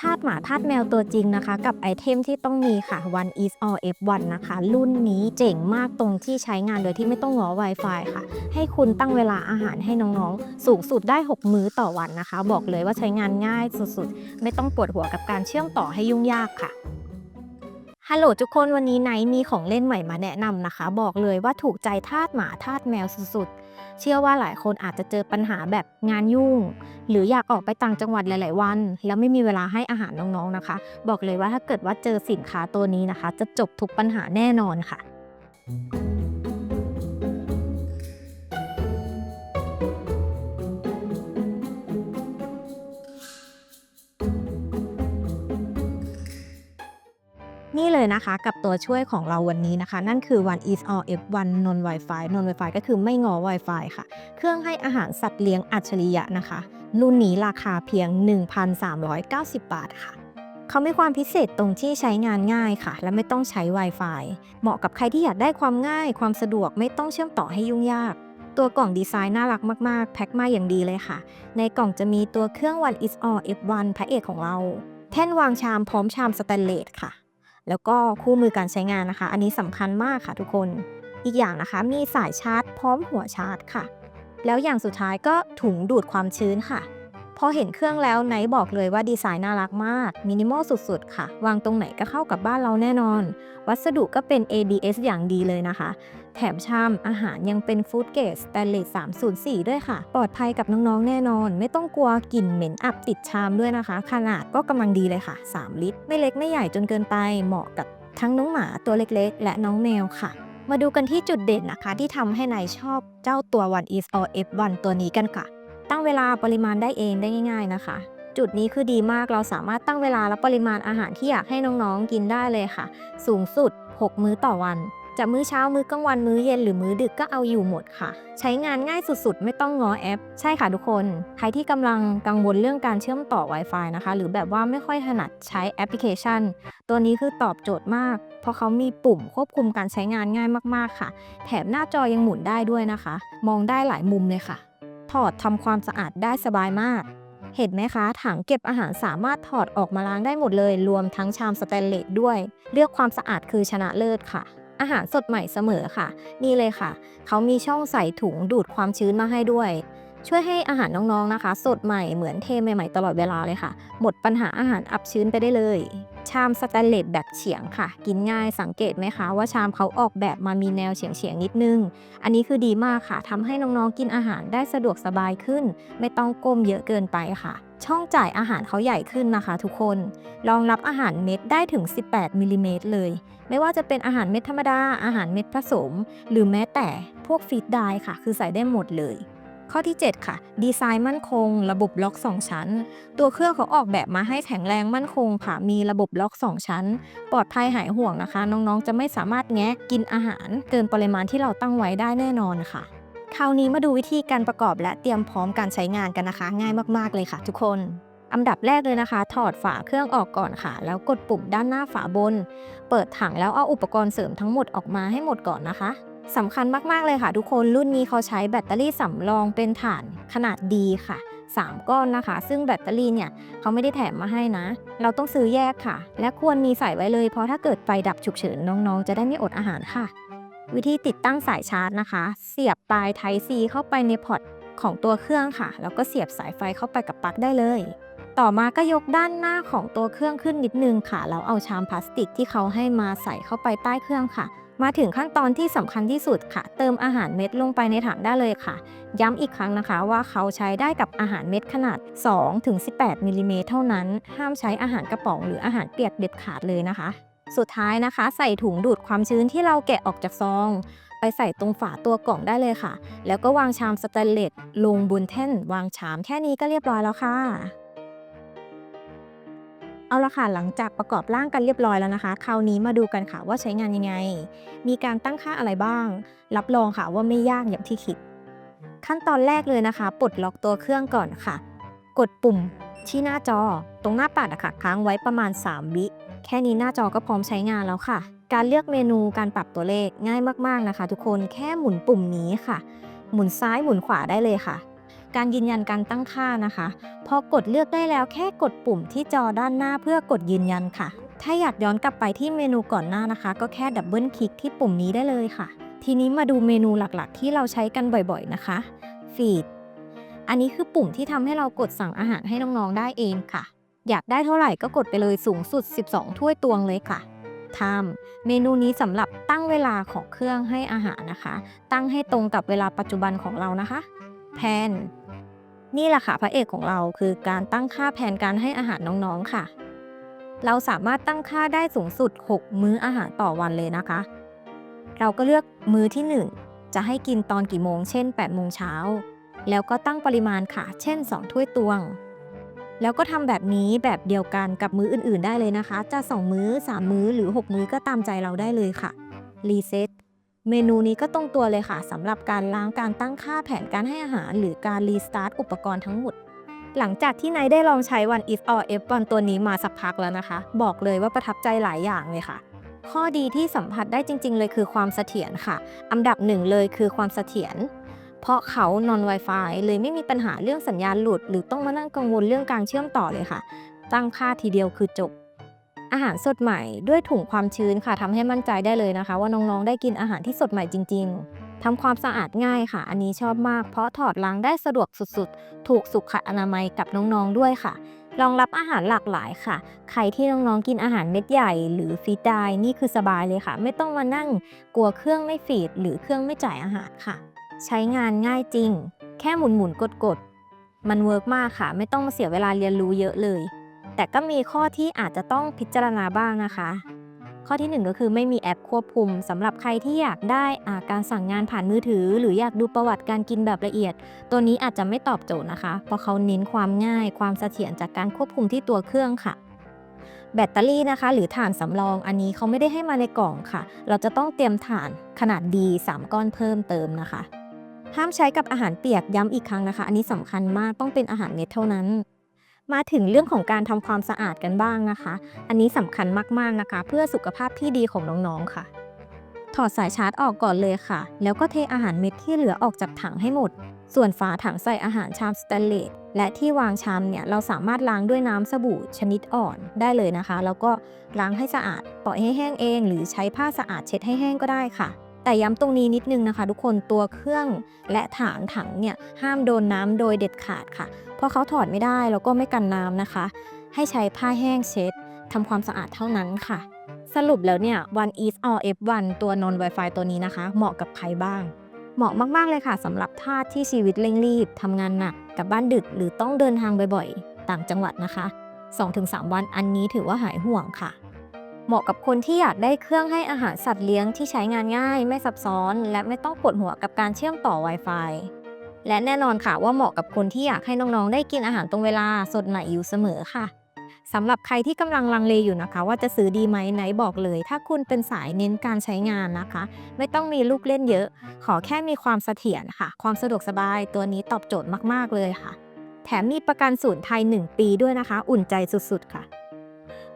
ทาสหมาทาสแมวตัวจริงนะคะ กับไอเทมที่ต้องมีค่ะ One is all F1 นะคะ รุ่นนี้เจ๋งมากตรงที่ใช้งานโดยที่ไม่ต้องง้อ Wi-Fi ค่ะ ให้คุณตั้งเวลาอาหารให้น้องๆ สูงสุดได้ 6 มื้อต่อวันนะคะ บอกเลยว่าใช้งานง่ายสุดๆ ไม่ต้องปวดหัวกับการเชื่อมต่อให้ยุ่งยากค่ะ ฮัลโหลทุกคนวันนี้ไนท์มีของเล่นใหม่มาแนะนำนะคะ บอกเลยว่าถูกใจทาสหมาทาสแมวสุดๆ เชื่อว่าหลายคนอาจจะเจอปัญหาแบบงานยุ่ง หรืออยากออกไปต่างจังหวัดหลาย ๆ วัน แล้วไม่มีเวลาให้อาหารน้องๆนะคะ บอกเลยว่าถ้าเกิดว่าเจอสินค้าตัวนี้นะคะ จะจบทุกปัญหาแน่นอนค่ะ นี่เลยนะคะกับตัวช่วยของเราวันนี้นะคะ นั่นคือ One is all F1 non Wi-Fi non Wi-Fi ก็คือไม่งอ Wi-Fi ค่ะ เครื่องให้อาหารสัตว์เลี้ยงอัจฉริยะนะคะ รุ่นนี้ราคาเพียง 1,390 บาทค่ะเขามีความพิเศษตรงที่ใช้งานง่ายค่ะ และไม่ต้องใช้ Wi-Fi เหมาะกับใครที่อยากได้ความง่าย ความสะดวกไม่ต้องเชื่อมต่อให้ยุ่งยาก ตัวกล่องดีไซน์น่ารักมาก ๆ แพ็คมาอย่างดีเลยค่ะ ในกล่องจะมีตัวเครื่อง One is all F1 พระเอกของเรา แท่นวางชามพร้อมชามสแตนเลสค่ะ แล้วก็คู่มือการใช้งานนะคะ อันนี้สำคัญมากค่ะทุกคน อีกอย่างนะคะมีสายชาร์จพร้อมหัวชาร์จค่ะ แล้วอย่างสุดท้ายก็ถุงดูดความชื้นค่ะ พอเห็นเครื่องแล้วไนท์บอกเลยว่าดีไซน์น่ารักมาก มินิมอลสุดๆ ค่ะ วางตรงไหนก็เข้ากับบ้านเราแน่นอน วัสดุก็เป็น ABS อย่างดีเลยนะคะ แถมชามอาหารยังเป็นฟู้ดเกรดสแตนเลส304 ด้วยค่ะ ปลอดภัยกับน้องๆ แน่นอน ไม่ต้องกลัวกลิ่นเหม็นอับติดชามด้วยนะคะ ขนาดก็กำลังดีเลยค่ะ 3 ลิตร ไม่เล็กไม่ใหญ่จนเกินไป เหมาะกับทั้งน้องหมาตัวเล็กๆ และน้องแมวค่ะมาดูกันที่จุดเด่นนะคะที่ทำให้นายชอบเจ้าตัว One is all F1 ตัวนี้กันค่ะ ตั้งเวลาปริมาณได้เองได้ง่าย ๆนะคะ จุดนี้คือดีมากเราสามารถตั้งเวลาและปริมาณอาหารที่อยากให้น้องๆกินได้เลยค่ะ สูงสุด 6 มื้อต่อวันจะมื้อเช้า มื้อกลางวัน มื้อเย็น หรือมื้อดึกก็เอาอยู่หมดค่ะ ใช้งานง่ายสุดๆ ไม่ต้องงอแอป ใช่ค่ะทุกคน ใครที่กำลังกังวลเรื่องการเชื่อมต่อ Wi-Fi นะคะ หรือแบบว่าไม่ค่อยถนัดใช้แอปพลิเคชัน ตัวนี้คือตอบโจทย์มาก เพราะเขามีปุ่มควบคุมการใช้งานง่ายมากๆค่ะ แถมหน้าจอยังหมุนได้ด้วยนะคะ มองได้หลายมุมเลยค่ะ ถอดทำความสะอาดได้สบายมาก เห็นไหมคะ ถังเก็บอาหารสามารถถอดออกมาล้างได้หมดเลย รวมทั้งชามสแตนเลสด้วย เลือกความสะอาดคือชนะเลิศค่ะ อาหารสดใหม่เสมอค่ะ นี่เลยค่ะ เขามีช่องใส่ถุงดูดความชื้นมาให้ด้วย ช่วยให้อาหารน้องๆนะคะ สดใหม่เหมือนเทใหม่ๆตลอดเวลาเลยค่ะ หมดปัญหาอาหารอับชื้นไปได้เลย ชามสแตนเลสแบบเฉียงค่ะ กินง่ายสังเกตไหมคะ ว่าชามเขาออกแบบมามีแนวเฉียงๆนิดนึง อันนี้คือดีมากค่ะทำให้น้องๆกินอาหารได้สะดวกสบายขึ้น ไม่ต้องก้มเยอะเกินไปค่ะ ช่องจ่ายอาหารเขาใหญ่ขึ้นนะคะ ทุกคนรองรับอาหารเม็ดได้ถึง 18มิลลิเมตรเลยไม่ว่าจะเป็นอาหารเม็ดธรรมดา อาหารเม็ดผสม หรือแม้แต่พวกฟีดได้ค่ะ คือใส่ได้หมดเลย ข้อที่ 7 ค่ะ ดีไซน์มั่นคง ระบบล็อก 2 ชั้น ตัวเครื่องเขาออกแบบมาให้แข็งแรงมั่นคงค่ะ มีระบบล็อก 2 ชั้น ปลอดภัยหายห่วงนะคะ น้องๆ จะไม่สามารถแงะกินอาหาร เกินปริมาณที่เราตั้งไว้ได้แน่นอนค่ะ คราวนี้มาดูวิธีการประกอบและเตรียมพร้อมการใช้งานกันนะคะ ง่ายมากๆเลยค่ะ ทุกคนอันดับแรกเลยนะคะ ถอดฝาเครื่องออกก่อนค่ะ แล้วกดปุ่มด้านหน้าฝาบน เปิดถังแล้วเอาอุปกรณ์เสริมทั้งหมดออกมาให้หมดก่อนนะคะ สำคัญมาก ๆ เลยค่ะ ทุกคนรุ่นนี้เขาใช้แบตเตอรี่สำรองเป็นฐานขนาดดีค่ะ 3 ก้อนนะคะ ซึ่งแบตเตอรี่เนี่ยเขาไม่ได้แถมมาให้นะ เราต้องซื้อแยกค่ะ และควรมีใส่ไว้เลย เพราะถ้าเกิดไฟดับฉุกเฉินน้องๆ จะได้ไม่อดอาหารค่ะ วิธีติดตั้งสายชาร์จนะคะ เสียบปลาย Type C เข้าไปในพอร์ตของตัวเครื่องค่ะ แล้วก็เสียบสายไฟเข้าไปกับปลั๊กได้เลย ต่อมาก็ยกด้านหน้าของตัวเครื่องขึ้นนิดนึงค่ะแล้วเอาชามพลาสติกที่เขาให้มาใส่เข้าไปใต้เครื่องค่ะ มาถึงขั้นตอนที่สำคัญที่สุดค่ะ เติมอาหารเม็ดลงไปในถังได้เลยค่ะ ย้ำอีกครั้งนะคะว่าเขาใช้ได้กับอาหารเม็ดขนาด 2-18มิลลิเมตรเท่านั้น ห้ามใช้อาหารกระป๋องหรืออาหารเปียกเด็ดขาดเลยนะคะ สุดท้ายนะคะ ใส่ถุงดูดความชื้นที่เราแกะออกจากซองไปใส่ตรงฝาตัวกล่องได้เลยค่ะ แล้วก็วางชามสแตนเลสลงบนแท่นวางชามแค่นี้ก็เรียบร้อยแล้วค่ะ เอาละค่ะหลังจากประกอบร่างกันเรียบร้อยแล้วนะคะ คราวนี้มาดูกันค่ะว่าใช้งานยังไง มีการตั้งค่าอะไรบ้าง รับรองค่ะว่าไม่ยากอย่างที่คิด ขั้นตอนแรกเลยนะคะ ปลดล็อกตัวเครื่องก่อนค่ะ กดปุ่มที่หน้าจอ ตรงหน้าปัดอะค่ะค้างไว้ประมาณ 3 วิ แค่นี้หน้าจอก็พร้อมใช้งานแล้วค่ะ การเลือกเมนูการปรับตัวเลขง่ายมากๆนะคะ ทุกคนแค่หมุนปุ่มนี้ค่ะ หมุนซ้ายหมุนขวาได้เลยค่ะ การยืนยันการตั้งค่านะคะ พอกดเลือกได้แล้วแค่กดปุ่มที่จอด้านหน้าเพื่อกดยืนยันค่ะ ถ้าอยากย้อนกลับไปที่เมนูก่อนหน้านะคะ ก็แค่ดับเบิลคลิกที่ปุ่มนี้ได้เลยค่ะ ทีนี้มาดูเมนูหลักๆ ที่เราใช้กันบ่อยๆนะคะฟีดอันนี้คือปุ่มที่ทำให้เรากดสั่งอาหารให้น้องๆได้เองค่ะ อยากได้เท่าไหร่ก็กดไปเลยสูงสุด 12 ถ้วยตวงเลยค่ะ Time เมนูนี้สำหรับตั้งเวลาของเครื่องให้อาหารนะคะ ตั้งให้ตรงกับเวลาปัจจุบันของเรานะคะ แพน นี่แหละค่ะพระเอกของเราคือการตั้งค่าแผนการให้อาหารน้องๆค่ะ เราสามารถตั้งค่าได้สูงสุด 6 มื้ออาหารต่อวันเลยนะคะ เราก็เลือกมื้อที่ 1 จะให้กินตอนกี่โมง เช่น8โมงเช้า แล้วก็ตั้งปริมาณค่ะ เช่น 2 ถ้วยตวง แล้วก็ทำแบบนี้แบบเดียวกันกับมื้ออื่น ๆ ได้เลยนะคะ จะ 2 มื้อ 3 มื้อหรือ 6 มื้อก็ตามใจเราได้เลยค่ะรีเซ็ต เมนูนี้ก็ตรงตัวเลยค่ะสำหรับการล้างการตั้งค่าแผนการให้อาหาร หรือการรีสตาร์ทอุปกรณ์ทั้งหมด หลังจากที่นายได้ลองใช้ One If or F1 ตัวนี้มาสักพักแล้วนะคะ บอกเลยว่าประทับใจหลายอย่างเลยค่ะ ข้อดีที่สัมผัสได้จริง ๆ เลยคือความเสถียรค่ะ อันดับหนึ่งเลยคือความเสถียรเพราะเขา non Wi-Fi เลยไม่มีปัญหาเรื่องสัญญาณหลุด หรือต้องมานั่งกังวลเรื่องการเชื่อมต่อเลยค่ะ ตั้งค่าทีเดียวคือจบ อาหารสดใหม่ด้วยถุงความชื้นค่ะทำให้มั่นใจได้เลยนะคะ ว่าน้องๆได้กินอาหารที่สดใหม่จริง ๆทำความสะอาดง่ายค่ะ อันนี้ชอบมาก เพราะถอดล้างได้สะดวกสุดๆ ถูกสุขอนามัยกับน้องๆด้วยค่ะรองรับอาหารหลากหลายค่ะ ใครที่น้องๆกินอาหารเม็ดใหญ่ หรือฟีดไดนี่คือสบายเลยค่ะ ไม่ต้องมานั่งกลัวเครื่องไม่ฟีด หรือเครื่องไม่จ่ายอาหารค่ะ ใช้งานง่ายจริง แค่หมุนหมุนกดกดๆมันเวิร์กมากค่ะ ไม่ต้องมาเสียเวลาเรียนรู้เยอะเลย แต่ก็มีข้อที่อาจจะต้องพิจารณาบ้างนะคะ ข้อที่หนึ่งก็คือไม่มีแอปควบคุมสำหรับใครที่อยากได้าการสั่งงานผ่านมือถือ หรืออยากดูประวัติการกินแบบละเอียด ตัวนี้อาจจะไม่ตอบโจทย์นะคะ เพราะเขาเน้นความง่าย ความเสถียรจากการควบคุมที่ตัวเครื่องค่ะแบตเตอรี่นะคะ หรือถ่านสำรองอันนี้เขาไม่ได้ให้มาในกล่องค่ะ เราจะต้องเตรียมถ่านขนาดดี 3 ก้อนเพิ่มเติมนะคะ ห้ามใช้กับอาหารเปียกย้ำอีกครั้งนะคะ อันนี้สำคัญมากต้องเป็นอาหารเม็ดเท่านั้น มาถึงเรื่องของการทำความสะอาดกันบ้างนะคะ อันนี้สำคัญมากๆนะคะ เพื่อสุขภาพที่ดีของน้องๆค่ะ ถอดสายชาร์จออกก่อนเลยค่ะ แล้วก็เทอาหารเม็ดที่เหลือออกจากถังให้หมด ส่วนฝาถังใส่อาหารชามสแตนเลสและที่วางชามเนี่ยเราสามารถล้างด้วยน้ำสบู่ชนิดอ่อนได้เลยนะคะ แล้วก็ล้างให้สะอาดปล่อยให้แห้งเอง หรือใช้ผ้าสะอาดเช็ดให้แห้งก็ได้ค่ะ แต่ย้ำตรงนี้นิดนึงนะคะ ทุกคนตัวเครื่องและฐานถังเนี่ยห้ามโดนน้ำโดยเด็ดขาดค่ะ เพราะเขาถอดไม่ได้แล้วก็ไม่กันน้ำนะคะ ให้ใช้ผ้าแห้งเช็ดทำความสะอาดเท่านั้นค่ะ สรุปแล้วเนี่ย One East or F1 ตัว non Wi-Fi ตัวนี้นะคะ เหมาะกับใครบ้าง เหมาะมากๆเลยค่ะสำหรับท่าที่ชีวิตเร่งรีบทำงานหนักกลับบ้านดึกหรือต้องเดินทางบ่อยๆ ต่างจังหวัดนะคะ 2-3 วันอันนี้ถือว่าหายห่วงค่ะ เหมาะกับคนที่อยากได้เครื่องให้อาหารสัตว์เลี้ยงที่ใช้งานง่าย ไม่ซับซ้อน และไม่ต้องปวดหัวกับการเชื่อมต่อ Wi-Fi และแน่นอนค่ะว่าเหมาะกับคนที่อยากให้น้องๆ ได้กินอาหารตรงเวลาสดใหม่อยู่เสมอค่ะสำหรับใครที่กำลังลังเลอยู่นะคะ ว่าจะซื้อดีไหมไหนบอกเลย ถ้าคุณเป็นสายเน้นการใช้งานนะคะ ไม่ต้องมีลูกเล่นเยอะ ขอแค่มีความเสถียรค่ะ ความสะดวกสบายตัวนี้ตอบโจทย์มากๆเลยค่ะ แถมมีประกันศูนย์ไทย 1 ปีด้วยนะคะ อุ่นใจสุดๆค่ะ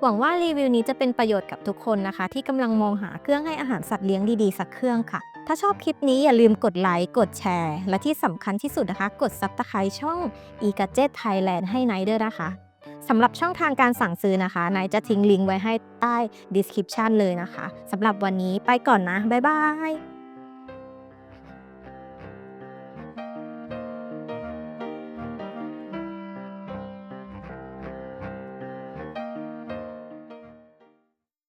หวังว่ารีวิวนี้จะเป็นประโยชน์กับทุกคนนะคะ ที่กำลังมองหาเครื่องให้อาหารสัตว์เลี้ยงดีๆ สักเครื่องค่ะ ถ้าชอบคลิปนี้อย่าลืมกดไลค์ กดแชร์ และที่สำคัญที่สุดนะคะ กดซับสไครช่อง e g a d g e t Thailand ให้ไนท์ด้วยนะคะสำหรับช่องทางการสั่งซื้อนะคะไนจะทิ้งลิงก์ไว้ให้ใต้ description เลยนะคะสำหรับวันนี้ไปก่อนนะ บ๊ายบาย